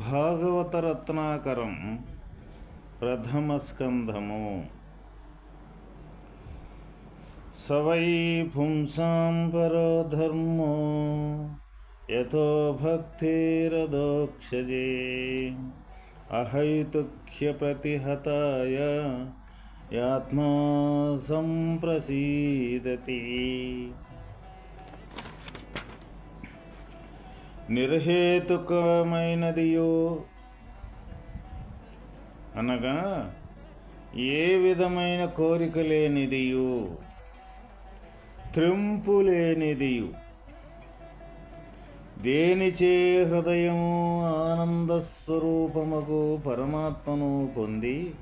భాగవతరత్నాకరం ప్రథమ స్కంధము సవై పుంసాం పరో ధర్మో యథో భక్తిరదోక్షజే అహైతుఖ్య ప్రతిహతాయ యాత్మా సంప్రసీదతి నిర్హేతుకమైనదియో. అనగా ఏ విధమైన కోరిక లేనిదియు త్రింపు లేనిదియు. దేనిచే హృదయము ఆనందస్వరూపముకు పరమాత్మను పొంది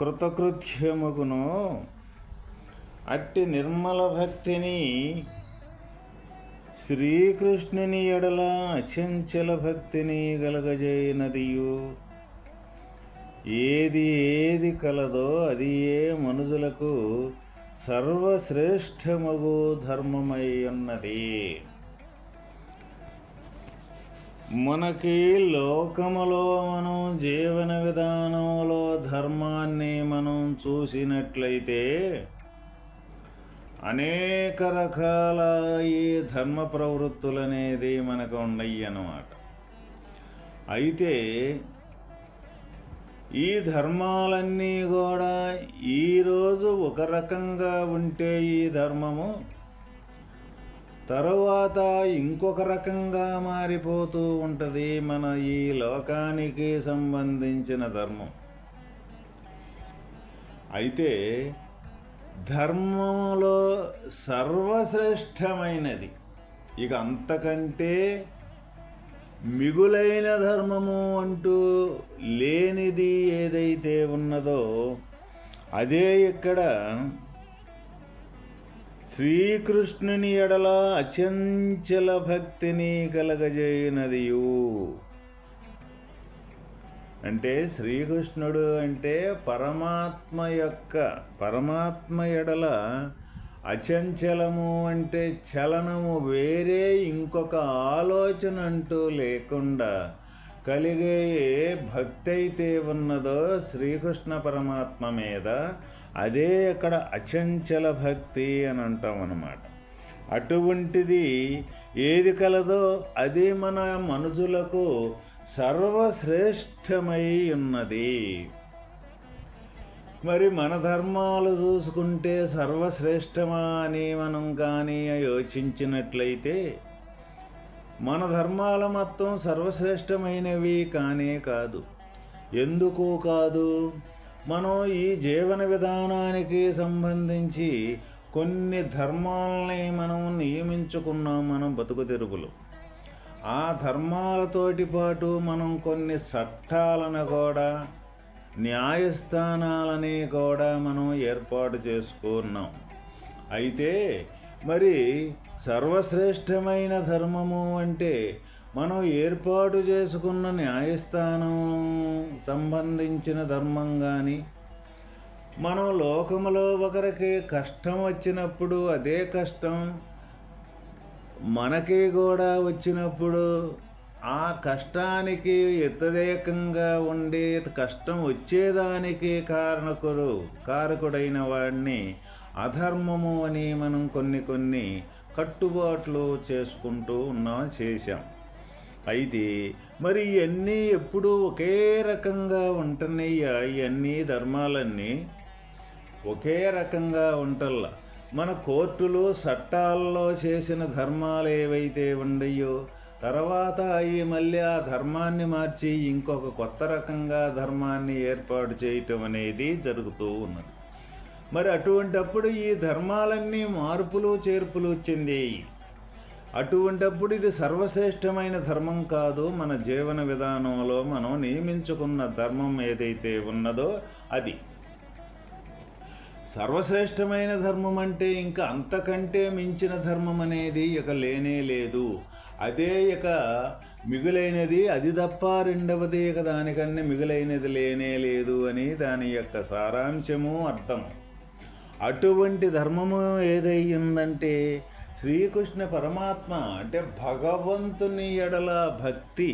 కృతకృత్యముకును అట్టి నిర్మల భక్తిని శ్రీకృష్ణుని ఎడల అచంచల భక్తిని గలగజేయనదియు ఏది ఏది కలదో అది ఏ మనుజులకు సర్వశ్రేష్టమగు ధర్మమై ఉన్నది మనకి లోకములో మనం జీవన విధానంలో ధర్మాన్ని మనం చూసినట్లయితే అనేక రకాల ఈ ధర్మ ప్రవృత్తులు అనేది మనకు ఉన్నాయి అన్నమాట అయితే ఈ ధర్మాలన్నీ కూడా ఈరోజు ఒక రకంగా ఉంటే ఈ ధర్మము తరువాత ఇంకొక రకంగా మారిపోతూ ఉంటుంది మన ఈ లోకానికి సంబంధించిన ధర్మం. అయితే ధర్మంలో సర్వశ్రేష్టమైనది. ఇక అంతకంటే మిగులైన ధర్మము అంటూ లేనిది ఏదైతే ఉన్నదో అదే ఇక్కడ శ్రీకృష్ణుని ఎడల అచంచల భక్తిని కలగజేయనదియు. అంటే శ్రీకృష్ణుడు అంటే పరమాత్మ యొక్క పరమాత్మ ఎడల అచంచలము అంటే చలనము వేరే ఇంకొక ఆలోచన అంటూ లేకుండా కలిగే భక్తి అయితే ఉన్నదో శ్రీకృష్ణ పరమాత్మ మీద అదే అక్కడ అచంచల భక్తి అని అంటాం అన్నమాట. అటువంటిది ఏది కలదో అది మన మనుషులకు సర్వశ్రేష్టమై ఉన్నది మరి మన ధర్మాలు చూసుకుంటే సర్వశ్రేష్టమా అని మనం కానీ యోచించినట్లయితే మన ధర్మాల మొత్తం సర్వశ్రేష్టమైనవి కానే కాదు. ఎందుకు కాదు? మనం ఈ జీవన విధానానికి సంబంధించి కొన్ని ధర్మాలని మనం నియమించుకున్నాం మనం బతుకు తెరుగులు ఆ ధర్మాలతోటి పాటు మనం కొన్ని చట్టాలను కూడా న్యాయస్థానాలని కూడా మనం ఏర్పాటు చేసుకున్నాం. అయితే మరి సర్వశ్రేష్టమైన ధర్మము అంటే మనం ఏర్పాటు చేసుకున్న న్యాయస్థానం సంబంధించిన ధర్మం కానీ మనం లోకములో ఒకరికి కష్టం వచ్చినప్పుడు అదే కష్టం మనకి కూడా వచ్చినప్పుడు ఆ కష్టానికి వ్యతిరేకంగా ఉండి కష్టం వచ్చేదానికి కారణకుడు కారకుడైన వాడిని అధర్మము అని మనం కొన్ని కొన్ని కట్టుబాట్లు చేసుకుంటూ ఉన్నాం చేశాం. అయితే మరి ఇవన్నీ ఎప్పుడూ ఒకే రకంగా ఉంటున్నాయ్యా ఇవన్నీ ధర్మాలన్నీ ఒకే రకంగా ఉంటల్లా? మన కోర్టులు చట్టాల్లో చేసిన ధర్మాలు ఏవైతే ఉండయో తర్వాత అవి మళ్ళీ ఆ ధర్మాన్ని మార్చి ఇంకొక కొత్త రకంగా ధర్మాన్ని ఏర్పాటు చేయటం అనేది జరుగుతూ ఉన్నది. మరి అటువంటప్పుడు ఈ ధర్మాలన్నీ మార్పులు చేర్పులు వచ్చింది. అటువంటప్పుడు ఇది సర్వశ్రేష్టమైన ధర్మం కాదు. మన జీవన విధానంలో మనం నియమించుకున్న ధర్మం ఏదైతే ఉన్నదో అది. సర్వశ్రేష్టమైన ధర్మం అంటే ఇంకా అంతకంటే మించిన ధర్మం అనేది ఇక లేనే లేదు. అదే ఇక మిగులైనది అది తప్ప రెండవది ఇక దానికన్నా మిగులైనది లేనే లేదు అని దాని యొక్క సారాంశము అర్థం. అటువంటి ధర్మము ఏదయ్యిందంటే శ్రీకృష్ణ పరమాత్మ అంటే భగవంతుని ఎడల భక్తి.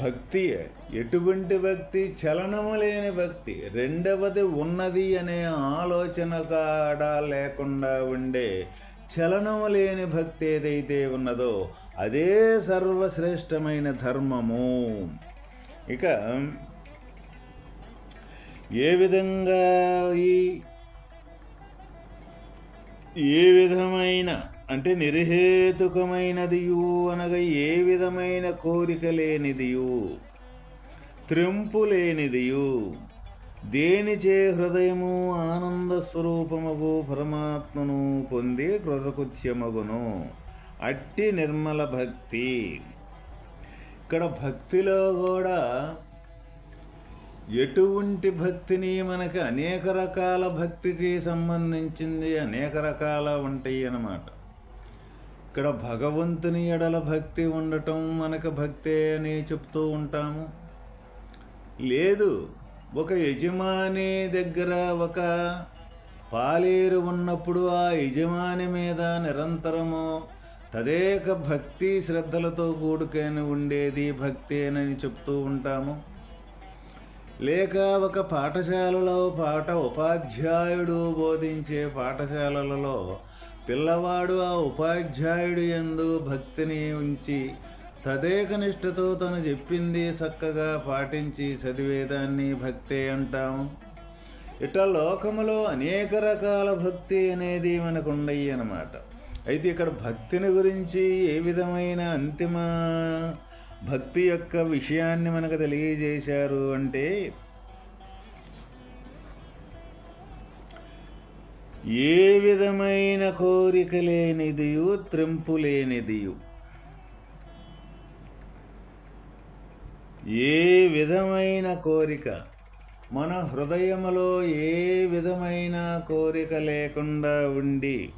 భక్తి ఎటువంటి భక్తి? చలనము లేని భక్తి. రెండవది ఉన్నది అనే ఆలోచన కాడ లేకుండా ఉండే చలనము లేని భక్తి ఏదైతే ఉన్నదో అదే సర్వశ్రేష్టమైన ధర్మము. ఇక ఏ విధంగా ఈ ఏ విధమైన అంటే నిర్హేతుకమైనదియు అనగా ఏ విధమైన కోరిక లేనిదియు త్రింపు లేనిదియు దేనిచే హృదయము ఆనంద స్వరూపముగు పరమాత్మను పొంది కృతకృత్యమగును. అట్టి నిర్మల భక్తి. ఇక్కడ భక్తిలో కూడా ఎటువంటి భక్తిని మనకి అనేక రకాల భక్తికి సంబంధించింది అనేక రకాల ఉంటాయి అన్నమాట. ఇక్కడ భగవంతుని ఎడల భక్తి ఉండటం మనకు భక్తే అని చెప్తూ ఉంటాము. లేదు ఒక యజమాని దగ్గర ఒక పాలేరు ఉన్నప్పుడు ఆ యజమాని మీద నిరంతరము తదేక భక్తి శ్రద్ధలతో కూడుకొని ఉండేది భక్తేనని చెప్తూ ఉంటాము. లేక ఒక పాఠశాలలో పాట ఉపాధ్యాయుడు బోధించే పాఠశాలలలో పిల్లవాడు ఆ ఉపాధ్యాయుడు ఎందు భక్తిని ఉంచి తదేక నిష్ఠతో తను చెప్పింది చక్కగా పాటించి చదివేదాన్ని భక్తే అంటాము ఇట లోకములో అనేక రకాల భక్తి అనేది మనకు ఉండయి అన్నమాట. అయితే ఇక్కడ భక్తిని గురించి ఏ విధమైన అంతిమ భక్తి యొక్క విషయాన్ని మనకు తెలియజేశారు అంటే ఏ విధమైన కోరిక లేనిదియు త్రింపు లేనిదియు ఏ విధమైన కోరిక? మన హృదయములో ఏ విధమైన కోరిక లేకుండా ఉండి?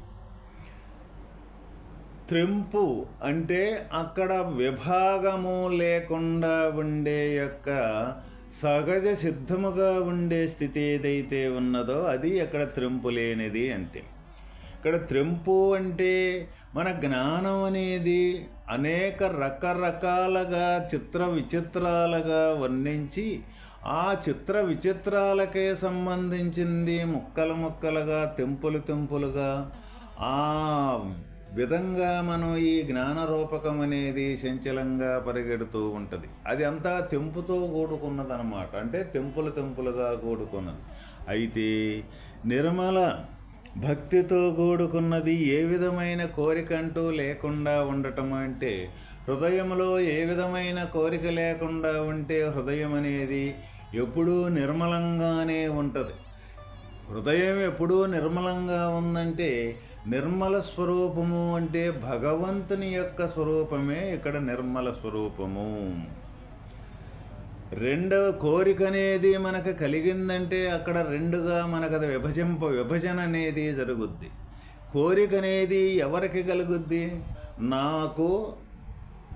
త్రింపు అంటే అక్కడ విభాగము లేకుండా ఉండే యొక్క సహజ సిద్ధముగా ఉండే స్థితి ఏదైతే ఉన్నదో అది అక్కడ త్రింపు లేనిది అంటే. ఇక్కడ త్రింపు అంటే మన జ్ఞానం అనేది అనేక రకరకాలుగా చిత్ర విచిత్రాలుగా వర్ణించి ఆ చిత్ర విచిత్రాలకే సంబంధించింది ముక్కలు ముక్కలుగా తెంపులు తెంపులుగా ఆ విధంగా మనం ఈ జ్ఞాన రూపకం అనేది సంచలంగా పరిగెడుతూ ఉంటుంది. అది అంతా తెంపుతో కూడుకున్నదనమాట అంటే తెంపులు తెంపులుగా కూడుకున్నది. అయితే నిర్మల భక్తితో కూడుకున్నది ఏ విధమైన కోరిక అంటూ లేకుండా ఉండటం అంటే హృదయంలో ఏ విధమైన కోరిక లేకుండా ఉంటే హృదయం అనేది ఎప్పుడూ నిర్మలంగానే ఉంటుంది. హృదయం ఎప్పుడూ నిర్మలంగా ఉందంటే నిర్మల స్వరూపము అంటే భగవంతుని యొక్క స్వరూపమే ఇక్కడ నిర్మల స్వరూపము. రెండవ కోరిక అనేది మనకు కలిగిందంటే అక్కడ రెండుగా మనకు అది విభజింప విభజన అనేది జరుగుద్ది. కోరిక అనేది ఎవరికి కలుగుద్ది? నాకు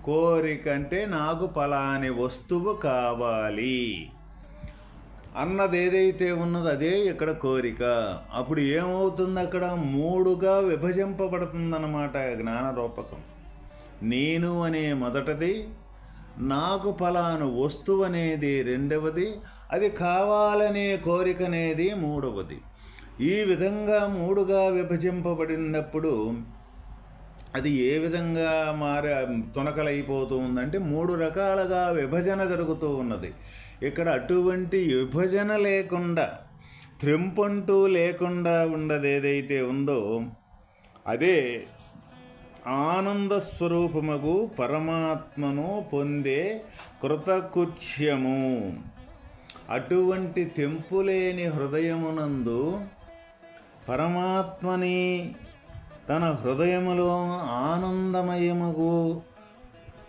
కోరిక అంటే నాకు పలాని వస్తువు కావాలి. అన్నది ఏదైతే ఉన్నదో అదే ఇక్కడ కోరిక. అప్పుడు ఏమవుతుంది అక్కడ? మూడుగా విభజింపబడుతుందన్నమాట జ్ఞాన రూపకం నేను అనే మొదటిది నాకు ఫలాను వస్తువు అనేది రెండవది అది కావాలనే కోరిక అనేది మూడవది. ఈ విధంగా మూడుగా విభజింపబడినప్పుడు అది ఏ విధంగా మార తునకలైపోతూ ఉందంటే మూడు రకాలుగా విభజన జరుగుతూ ఉన్నది. ఇక్కడ అటువంటి విభజన లేకుండా త్రెంపంటూ లేకుండా ఉండదు ఏదైతే ఉందో అదే ఆనంద స్వరూపముగు పరమాత్మను పొందే కృతకుత్యము. అటువంటి తెంపులేని హృదయమునందు పరమాత్మని తన హృదయములో ఆనందమయముగు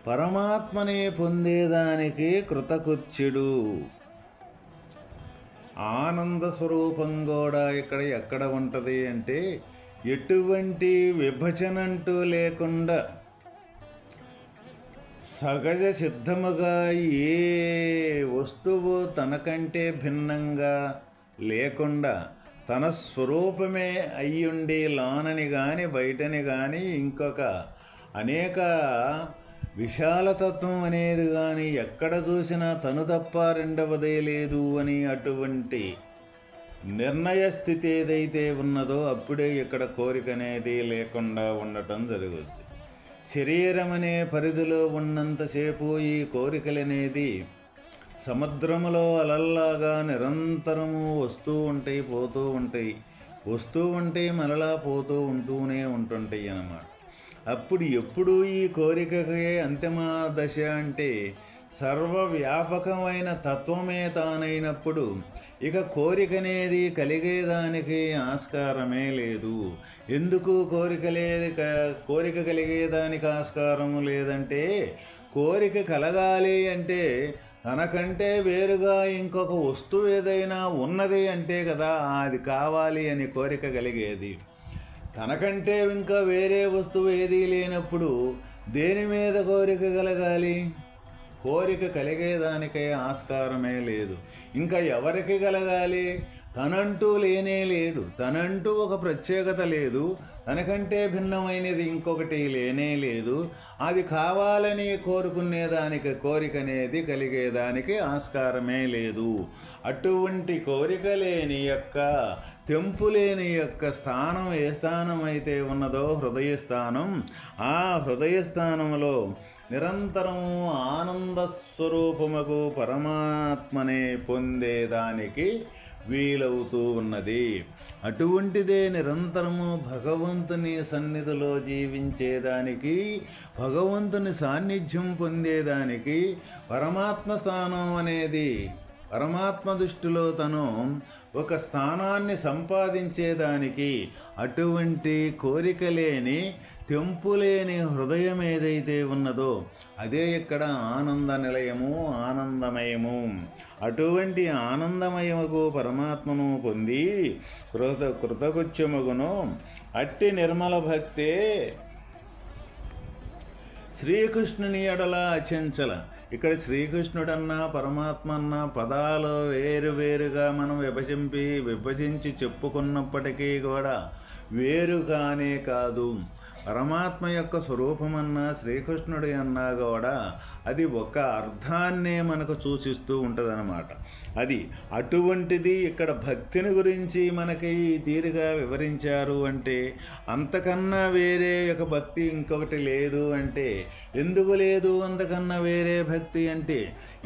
పరమాత్మనే పొందేదానికి కృతకృత్యుడు ఆనంద స్వరూపం కూడా ఇక్కడ ఎక్కడ ఉంటుంది అంటే ఎటువంటి విభజనంటూ లేకుండా సహజ సిద్ధముగా ఏ వస్తువు తనకంటే భిన్నంగా లేకుండా తన స్వరూపమే అయ్యుండి లోనని కానీ బయటని కానీ ఇంకొక అనేక విశాలతత్వం అనేది కానీ ఎక్కడ చూసినా తను తప్ప రెండవదే లేదు అని అటువంటి నిర్ణయ స్థితి ఏదైతే ఉన్నదో అప్పుడే ఇక్కడ కోరిక అనేది లేకుండా ఉండటం జరుగుద్ది. శరీరం అనే పరిధిలో ఉన్నంతసేపు ఈ కోరికలనేది సముద్రములో అలల్లాగా నిరంతరము వస్తూ ఉంటాయి పోతూ ఉంటాయి. వస్తూ ఉంటే మరలా పోతూ ఉంటూనే ఉంటుంటాయి అన్నమాట. అప్పుడు ఎప్పుడు ఈ కోరికకే అంతిమ దశ అంటే సర్వవ్యాపకమైన తత్వమే తానైనప్పుడు ఇక కోరికనేది కలిగేదానికి ఆస్కారమే లేదు. ఎందుకు కోరిక లేదు? కోరిక కలిగేదానికి ఆస్కారము లేదంటే కోరిక కలగాలి అంటే తనకంటే వేరుగా ఇంకొక వస్తువు ఏదైనా ఉన్నది అంటే కదా అది కావాలి అని కోరిక కలిగేది. తనకంటే ఇంకా వేరే వస్తువు ఏదీ లేనప్పుడు దేని మీద కోరిక కలగాలి? కోరిక కలిగేదానికే ఆస్కారమే లేదు. ఇంకా ఎవరికి కలగాలి? తనంటూ లేనే లేడు తనంటూ ఒక ప్రత్యేకత లేదు తనకంటే భిన్నమైనది ఇంకొకటి లేనే లేదు అది కావాలని కోరుకునేదానికి కోరిక అనేది కలిగేదానికి ఆస్కారమే లేదు. అటువంటి కోరిక లేని యొక్క తెంపు లేని యొక్క స్థానం ఏ స్థానం అయితే ఉన్నదో హృదయ స్థానం ఆ హృదయ స్థానంలో నిరంతరము ఆనంద స్వరూపముకు పరమాత్మనే పొందేదానికి వీలవుతూ ఉన్నది. అటువంటిదే నిరంతరము భగవంతుని సన్నిధిలో జీవించేదానికి భగవంతుని సాన్నిధ్యం పొందేదానికి పరమాత్మ స్థానం అనేది పరమాత్మ దృష్టిలో తను ఒక స్థానాన్ని సంపాదించేదానికి అటువంటి కోరిక లేని తెంపులేని హృదయం ఏదైతే ఉన్నదో అదే ఇక్కడ ఆనంద నిలయము ఆనందమయము. అటువంటి ఆనందమయముకు పరమాత్మను పొంది కృత కృతగుచ్చముగును అట్టి నిర్మల భక్తే శ్రీకృష్ణుని ఎడల అచంచల ఇక్కడ శ్రీకృష్ణుడన్నా పరమాత్మ అన్న పదాలు వేరు వేరుగా మనం విభజింపి విభజించి చెప్పుకున్నప్పటికీ కూడా వేరు కానే కాదు. పరమాత్మ యొక్క స్వరూపమన్నా శ్రీకృష్ణుడి అన్నా కూడా అది ఒక అర్థాన్నే మనకు సూచిస్తూ ఉంటుందన్నమాట. అది అటువంటిది ఇక్కడ భక్తిని గురించి మనకి తీరుగా వివరించారు అంటే అంతకన్నా వేరే ఒక భక్తి ఇంకొకటి లేదు అంటే ఎందుకు లేదు అంతకన్నా వేరే భక్తి భక్తి అంటే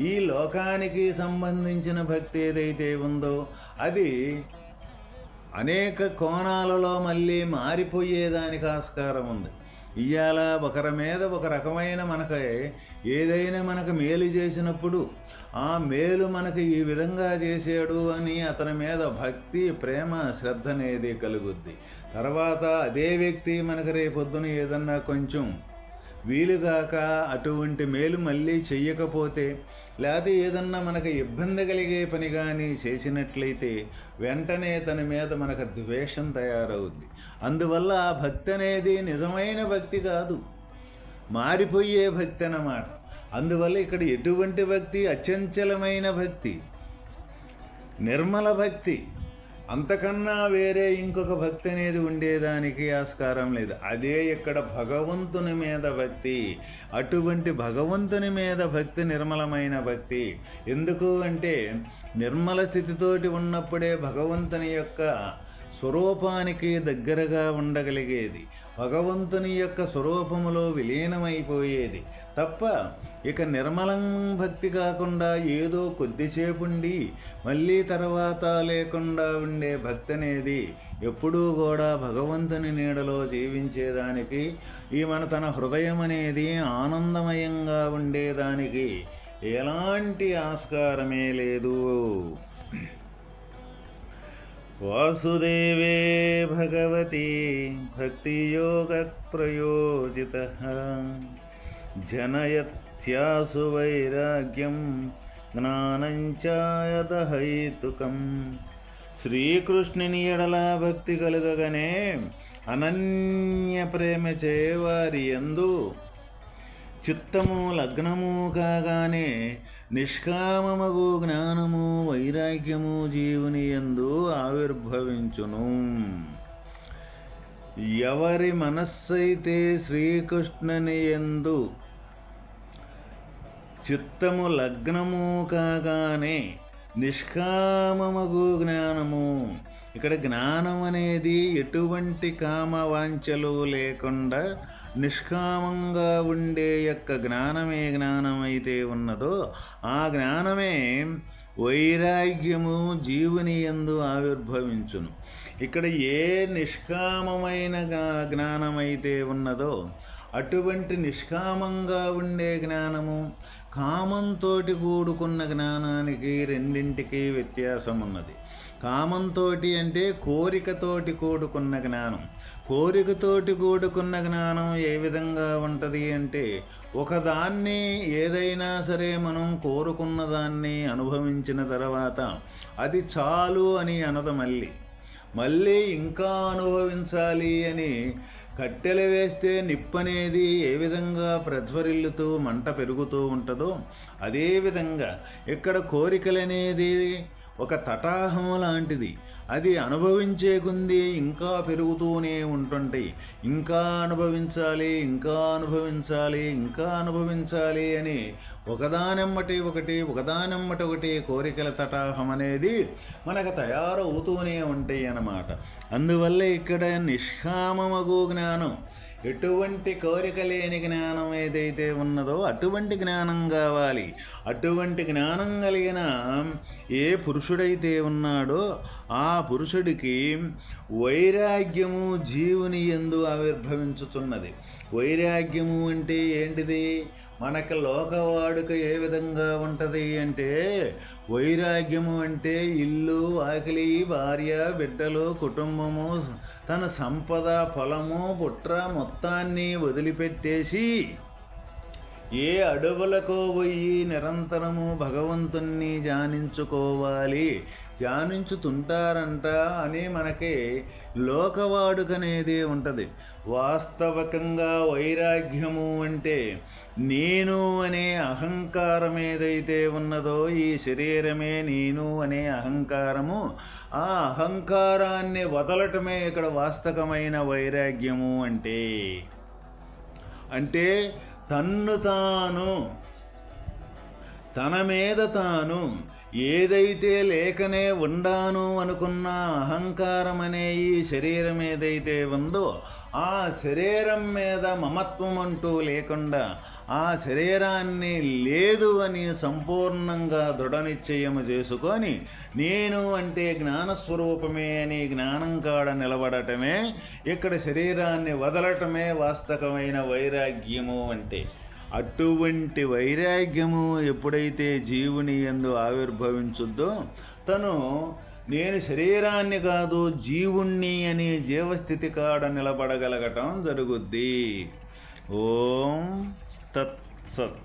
ఈ లోకానికి సంబంధించిన భక్తి ఏదైతే ఉందో అది అనేక కోణాలలో మళ్ళీ మారిపోయేదానికి ఆస్కారం ఉంది. ఇవాళ ఒకరి మీద ఒక రకమైన మనకి ఏదైనా మనకు మేలు చేసినప్పుడు ఆ మేలు మనకు ఈ విధంగా చేశాడు అని అతని మీద భక్తి ప్రేమ శ్రద్ధ అనేది కలుగుద్ది. తర్వాత అదే వ్యక్తి మనకు రేపొద్దున ఏదన్నా కొంచెం వీలుగాక అటువంటి మేలు మళ్ళీ చెయ్యకపోతే లేకపోతే ఏదన్నా మనకు ఇబ్బంది కలిగే పని కానీ చేసినట్లయితే వెంటనే తన మీద మనకు ద్వేషం తయారవుద్ది. అందువల్ల ఆ భక్తి అనేది నిజమైన భక్తి కాదు. మారిపోయే భక్తి అన్నమాట. అందువల్ల ఇక్కడ ఎటువంటి భక్తి? అచంచలమైన భక్తి. నిర్మల భక్తి. అంతకన్నా వేరే ఇంకొక భక్తి అనేది ఉండేదానికి ఆస్కారం లేదు. అదే ఇక్కడ భగవంతుని మీద భక్తి అటువంటి భగవంతుని మీద భక్తి నిర్మలమైన భక్తి. ఎందుకు అంటే నిర్మల స్థితితోటి ఉన్నప్పుడే భగవంతుని యొక్క స్వరూపానికి దగ్గరగా ఉండగలిగేది. భగవంతుని యొక్క స్వరూపములో విలీనమైపోయేది. తప్ప ఇక నిర్మలం భక్తి కాకుండా ఏదో కొద్దిసేపుండి మళ్ళీ తర్వాత లేకుండా ఉండే భక్తి అనేది ఎప్పుడూ కూడా భగవంతుని నీడలో జీవించేదానికి ఈ మన తన హృదయం అనేది ఆనందమయంగా ఉండేదానికి ఎలాంటి ఆస్కారమే లేదు. వాసుదేవే భగవతి భక్తియోగప్రయోజిత. జనయత్యాసు వైరాగ్యం జ్ఞానంచాయదహైతుకం శ్రీకృష్ణుని ఎడల భక్తి కలుగగనే అనన్య ప్రేమ చేవారి ఎందు చిత్తము లగ్నము కాగానే నిష్కామమగు జ్ఞానము వైరాగ్యము జీవుని ఎందు ఆవిర్భవించును. ఎవరి మనస్సైతే శ్రీకృష్ణుని ఎందు చిత్తము లగ్నము కాగానే నిష్కామమగు జ్ఞానము ఇక్కడ జ్ఞానం అనేది ఎటువంటి కామ వాంఛలు లేకుండా నిష్కామంగా ఉండే యొక్క జ్ఞానమే జ్ఞానమైతే ఉన్నదో ఆ జ్ఞానమే వైరాగ్యము జీవుని ఎందు ఆవిర్భవించును. ఇక్కడ ఏ నిష్కామమైన జ్ఞానమైతే ఉన్నదో అటువంటి నిష్కామంగా ఉండే జ్ఞానము కామంతో కూడుకున్న జ్ఞానానికి రెండింటికి వ్యత్యాసం ఉన్నది కామంతో అంటే కోరికతోటి కూడుకున్న జ్ఞానం. కోరికతోటి కూడుకున్న జ్ఞానం ఏ విధంగా ఉంటుంది అంటే ఒకదాన్ని ఏదైనా సరే మనం కోరుకున్న దాన్ని అనుభవించిన తర్వాత అది చాలు అని అనదు మళ్ళీ. మళ్ళీ ఇంకా అనుభవించాలి అని కట్టెలు వేస్తే నిప్పనేది ఏ విధంగా ప్రజ్వరిల్లుతూ మంట పెరుగుతూ ఉంటుందో అదేవిధంగా ఇక్కడ కోరికలనేది ఒక తటాహం లాంటిది. అది అనుభవించే కొంది ఇంకా పెరుగుతూనే ఉంటుంటాయి ఇంకా అనుభవించాలి ఇంకా అనుభవించాలి ఇంకా అనుభవించాలి అని ఒకదానెమ్మటి ఒకటి ఒకదానెమ్మటి ఒకటి కోరికల తటాహం అనేది మనకు తయారవుతూనే ఉంటాయి అన్నమాట. అందువల్ల ఇక్కడ నిష్కామమగు జ్ఞానం. ఎటువంటి కోరిక లేని జ్ఞానం ఏదైతే ఉన్నదో అటువంటి జ్ఞానం కావాలి. అటువంటి జ్ఞానం కలిగిన ఏ పురుషుడైతే ఉన్నాడో ఆ పురుషుడికి వైరాగ్యము జీవుని ఎందు ఆవిర్భవించుతున్నది. వైరాగ్యము అంటే ఏంటిది? మనకు లోకవాడుక ఏ విధంగా ఉంటుంది అంటే వైరాగ్యము అంటే ఇల్లు ఆకలి భార్య బిడ్డలు కుటుంబము తన సంపద పొలము పుట్ర మొత్తాన్ని వదిలిపెట్టేసి ఏ అడవులకు పోయి నిరంతరము భగవంతుణ్ణి ధ్యానించుకోవాలి? ధ్యానించుతుంటారంట అని మనకి లోకవాడుకనేది ఉంటుంది. వాస్తవకంగా వైరాగ్యము అంటే నేను అనే అహంకారం ఏదైతే ఉన్నదో ఈ శరీరమే నేను అనే అహంకారము. ఆ అహంకారాన్ని వదలటమే ఇక్కడ వాస్తవమైన వైరాగ్యము అంటే. అంటే తన్ను తాను తన మీద తాను ఏదైతే లేకనే ఉండాను అనుకున్న అహంకారం అనే ఈ శరీరం ఏదైతే ఉందో ఆ శరీరం మీద మమత్వం అంటూ లేకుండా ఆ శరీరాన్ని లేదు అని సంపూర్ణంగా దృఢ నిశ్చయం చేసుకొని నేను అంటే జ్ఞానస్వరూపమే అని జ్ఞానం కాడ నిలబడటమే ఇక్కడ శరీరాన్ని వదలటమే వాస్తవమైన వైరాగ్యము అంటే. అటువంటి వైరాగ్యము ఎప్పుడైతే జీవుని ఎందు ఆవిర్భవించుద్దో తను నేను శరీరాన్ని కాదు జీవుణ్ణి అని జీవస్థితి కాడ నిలబడగలగటం జరుగుద్ది. ఓం తత్ సత్.